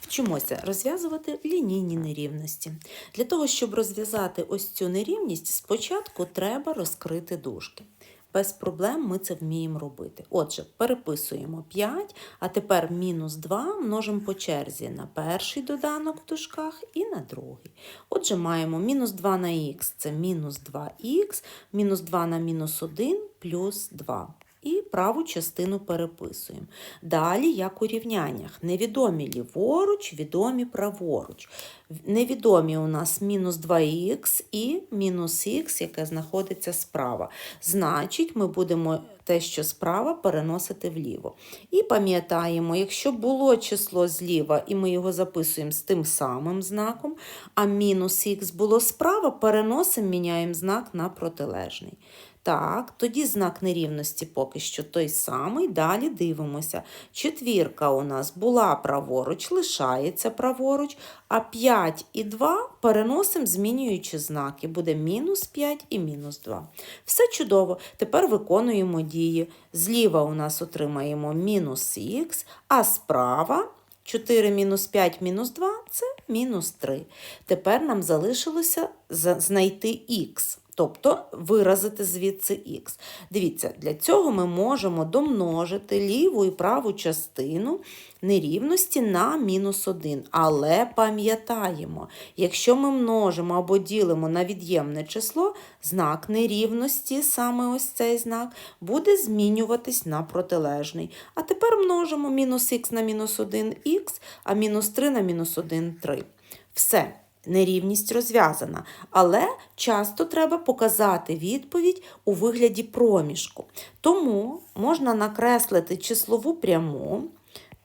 Вчимося розв'язувати лінійні нерівності. Для того, щоб розв'язати ось цю нерівність, спочатку треба розкрити дужки. Без проблем ми це вміємо робити. Отже, переписуємо 5, а тепер мінус 2 множимо по черзі на перший доданок в дужках і на другий. Отже, маємо мінус 2 на х це мінус 2х, мінус 2 на мінус 1 плюс 2. І праву частину переписуємо. Далі, як у рівняннях, невідомі ліворуч, відомі праворуч. Невідомі у нас мінус 2х і мінус х, яке знаходиться справа. Значить, ми будемо те, що справа, переносити вліво. І пам'ятаємо, якщо було число зліва, і ми його записуємо з тим самим знаком, а мінус х було справа, переносимо, міняємо знак на протилежний. Так, тоді знак нерівності поки що той самий. Далі дивимося. Четвірка у нас була праворуч, лишається праворуч, а 5 і 2 переносимо, змінюючи знаки. Буде мінус 5 і мінус 2. Все чудово. Тепер виконуємо дії. Зліва у нас отримаємо мінус х, а справа 4 мінус 5 мінус 2 це мінус 3. Тепер нам залишилося знайти х. Тобто виразити звідси х. Дивіться, для цього ми можемо домножити ліву і праву частину нерівності на мінус 1. Але пам'ятаємо, якщо ми множимо або ділимо на від'ємне число, знак нерівності, саме ось цей знак, буде змінюватись на протилежний. А тепер множимо мінус х на мінус 1х, а мінус 3 на мінус 1 3. Все. Нерівність розв'язана, але часто треба показати відповідь у вигляді проміжку. Тому можна накреслити числову пряму,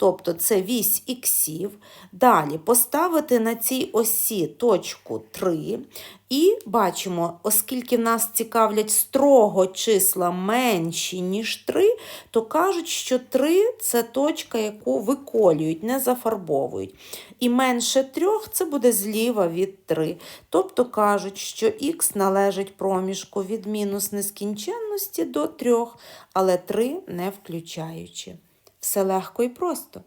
тобто це вісь іксів, далі поставити на цій осі точку 3. І бачимо, оскільки нас цікавлять строго числа менші, ніж 3, то кажуть, що 3 це точка, яку виколюють, не зафарбовують. І менше 3 це буде зліва від 3. Тобто кажуть, що х належить проміжку від мінус нескінченності до 3, але 3 не включаючи. Все легко і просто.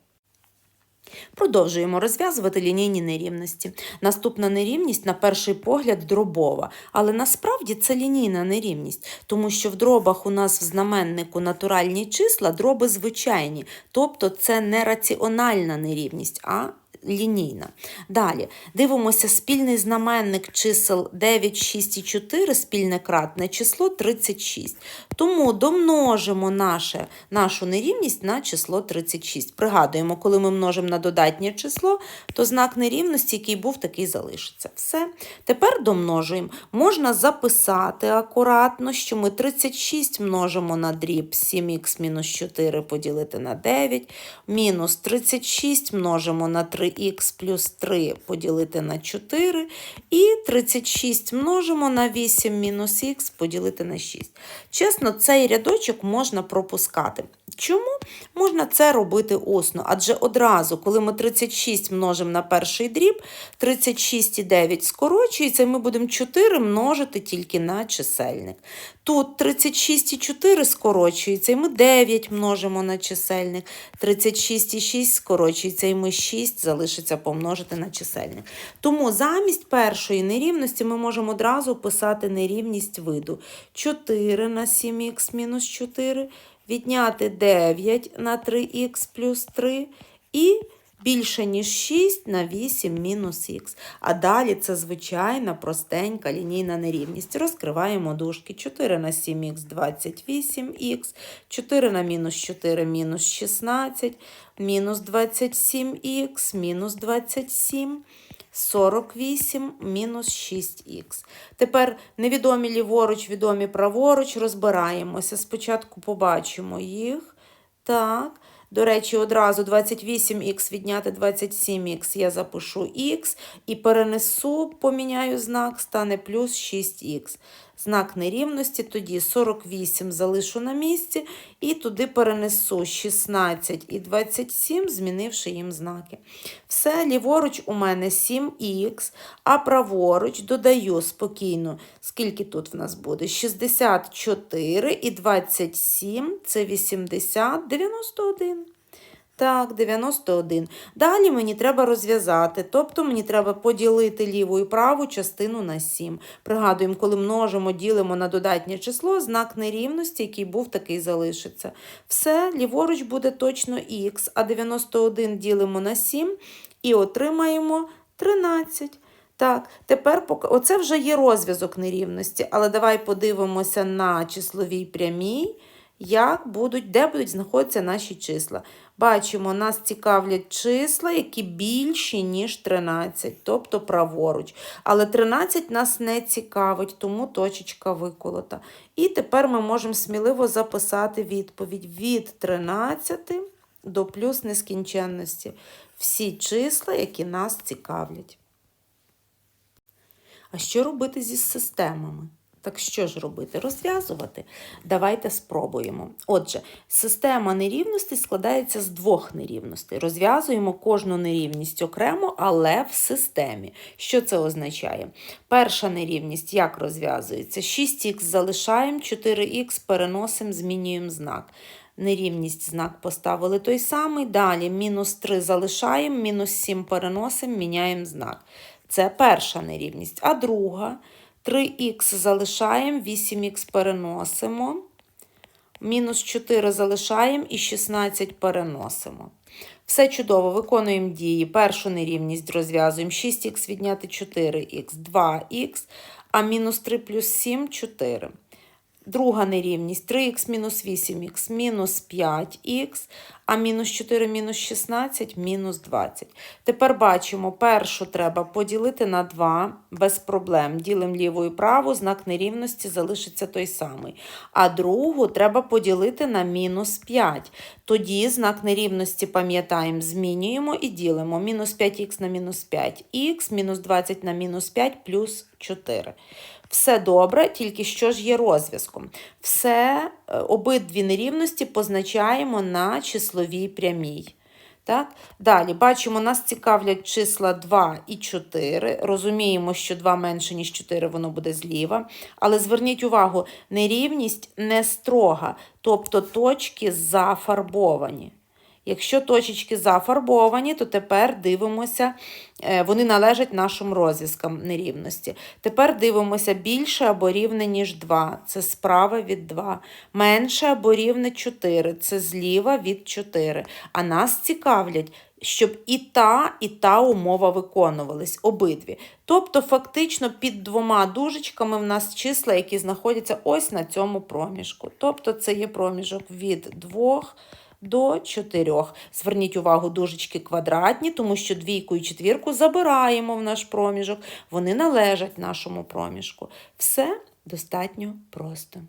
Продовжуємо розв'язувати лінійні нерівності. Наступна нерівність, на перший погляд, дробова, але насправді це лінійна нерівність, тому що в дробах у нас в знаменнику натуральні числа, дроби звичайні, тобто це не раціональна нерівність, а лінійна. Далі дивимося спільний знаменник чисел 9, 6 і 4, спільне кратне число 36. Тому домножимо наше, нашу нерівність на число 36. Пригадуємо, коли ми множимо на додатнє число, то знак нерівності, який був, такий залишиться. Все. Тепер домножуємо. Можна записати акуратно, що ми 36 множимо на дріб 7х мінус 4 поділити на 9, мінус 36 множимо на 3 х плюс 3 поділити на 4, і 36 множимо на 8 мінус х поділити на 6. Чесно, цей рядочок можна пропускати. Чому можна це робити усно? Адже одразу, коли ми 36 множимо на перший дріб, 36 і 9 скорочується, і ми будемо 4 множити тільки на чисельник. Тут 36 і 4 скорочується, і ми 9 множимо на чисельник. 36 і 6 скорочується, і ми 6 залишиться помножити на чисельник. Тому замість першої нерівності ми можемо одразу писати нерівність виду 4 на 7х мінус 4 відняти 9 на 3х плюс 3 і більше, ніж 6 на 8 мінус х. А далі це звичайна простенька лінійна нерівність. Розкриваємо дужки 4 на 7х 28х, 4 на мінус 4 мінус 16, мінус 27х, мінус 27. 48 мінус 6х. Тепер невідомі ліворуч, відомі праворуч, розбираємося. Спочатку побачимо їх. Так. До речі, одразу 28х відняти 27х я запишу х і перенесу, поміняю знак, стане плюс 6х. Знак нерівності, тоді 48 залишу на місці і туди перенесу 16 і 27, змінивши їм знаки. Все, ліворуч у мене 7х, а праворуч додаю спокійно, скільки тут в нас буде? 64 і 27 це 80, 91. Так, 91. Далі мені треба розв'язати, тобто мені треба поділити ліву і праву частину на 7. Пригадуємо, коли множимо, ділимо на додатнє число, знак нерівності, який був, такий залишиться. Все, ліворуч буде точно х, а 91 ділимо на 7 і отримаємо 13. Так, тепер поки... оце вже є розв'язок нерівності, але давай подивимося на числовій прямій, як будуть, де будуть знаходитися наші числа. Бачимо, нас цікавлять числа, які більші, ніж 13, тобто праворуч. Але 13 нас не цікавить, тому точечка виколота. І тепер ми можемо сміливо записати відповідь від 13 до плюс нескінченності. Всі числа, які нас цікавлять. А що робити зі системами? Так що ж робити? Розв'язувати? Давайте спробуємо. Отже, система нерівностей складається з двох нерівностей. Розв'язуємо кожну нерівність окремо, але в системі. Що це означає? Перша нерівність як розв'язується? 6х залишаємо, 4х переносимо, змінюємо знак. Нерівність знак поставили той самий. Далі мінус 3 залишаємо, мінус 7 переносимо, міняємо знак. Це перша нерівність. А друга 3х залишаємо, 8х переносимо, мінус 4 залишаємо і 16 переносимо. Все чудово, виконуємо дії. Першу нерівність розв'язуємо 6х відняти 4х, 2х, а мінус 3 плюс 7 4. Друга нерівність 3х мінус 8х мінус 5х, а мінус 4 мінус 16 мінус 20. Тепер бачимо, першу треба поділити на 2 без проблем. Ділимо ліву і праву, знак нерівності залишиться той самий. А другу треба поділити на мінус 5. Тоді знак нерівності пам'ятаємо, змінюємо і ділимо. Мінус 5х на мінус 5х, мінус 20 на мінус 5 плюс 4. Все добре, тільки що ж є розв'язком. Все, е, обидві нерівності позначаємо на числовій прямій. Так? Далі бачимо, нас цікавлять числа 2 і 4. Розуміємо, що 2 менше, ніж 4, воно буде зліва. Але зверніть увагу, нерівність не строга, тобто точки зафарбовані. Якщо точечки зафарбовані, то тепер дивимося, е, вони належать нашим розв'язкам нерівності. Тепер дивимося більше або рівне, ніж 2. Це справа від 2. Менше або рівне 4. Це зліва від 4. А нас цікавлять, щоб і та, і та умова виконувались обидві. Тобто, фактично, під двома дужечками в нас числа, які знаходяться ось на цьому проміжку. Тобто, це є проміжок від 2 до 4. Зверніть увагу, дужечки квадратні, тому що двійку і четвірку забираємо в наш проміжок. Вони належать нашому проміжку. Все достатньо просто.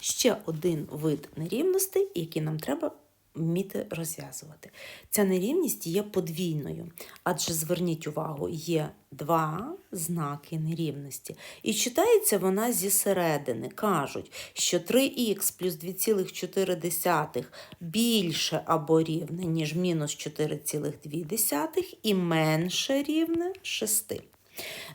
Ще один вид нерівностей, який нам треба вміти розв'язувати. Ця нерівність є подвійною, адже зверніть увагу, є два знаки нерівності. І читається вона зі середини. Кажуть, що 3х плюс 2,4 більше або рівне, ніж мінус 4,2 і менше рівне 6.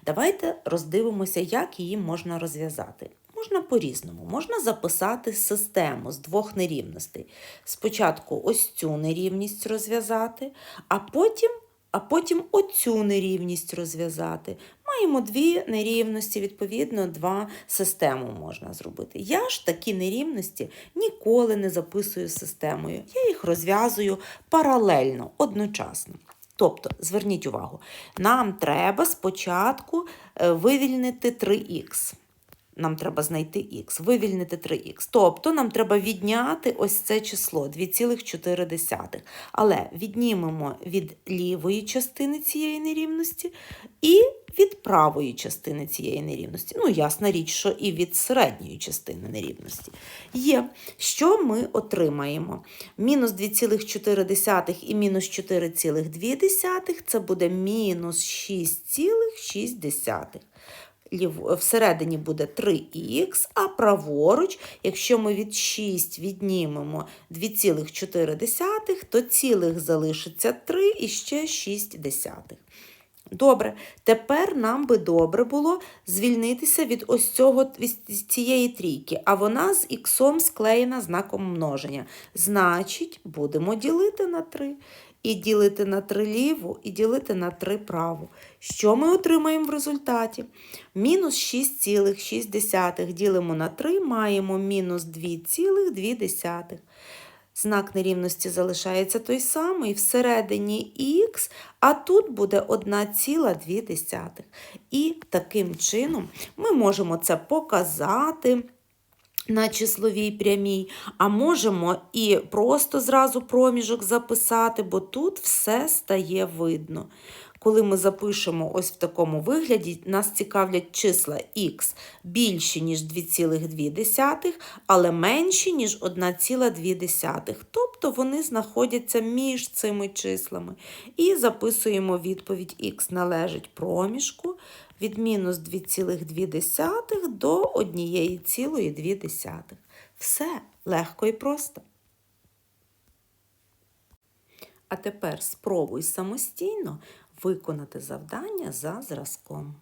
Давайте роздивимося, як її можна розв'язати. Можна по-різному. Можна записати систему з двох нерівностей. Спочатку ось цю нерівність розв'язати, а потім а потім оцю нерівність розв'язати. Маємо дві нерівності, відповідно, два систему можна зробити. Я ж такі нерівності ніколи не записую системою. Я їх розв'язую паралельно, одночасно. Тобто, зверніть увагу, нам треба спочатку е, вивільнити 3х нам треба знайти х, вивільнити 3х. Тобто нам треба відняти ось це число 2,4. Але віднімемо від лівої частини цієї нерівності і від правої частини цієї нерівності. Ну, ясна річ, що і від середньої частини нерівності. Є, що ми отримаємо? Мінус 2,4 і мінус 4,2 це буде мінус 6,6 всередині буде 3х, а праворуч, якщо ми від 6 віднімемо 2,4, то цілих залишиться 3 і ще 6 десятих. Добре, тепер нам би добре було звільнитися від ось цього цієї трійки, а вона з іксом склеєна знаком множення. Значить, будемо ділити на 3. І ділити на 3 ліву, і ділити на 3 праву. Що ми отримаємо в результаті? Мінус 6,6 ділимо на 3, маємо мінус 2,2. Знак нерівності залишається той самий всередині х, а тут буде 1,2. І таким чином ми можемо це показати на числовій прямій, а можемо і просто зразу проміжок записати, бо тут все стає видно. Коли ми запишемо ось в такому вигляді, нас цікавлять числа х більші, ніж 2,2, але менші, ніж 1,2. Тобто вони знаходяться між цими числами. І записуємо відповідь х належить проміжку від мінус 2,2 до 1,2. Все легко і просто. А тепер спробуй самостійно виконати завдання за зразком.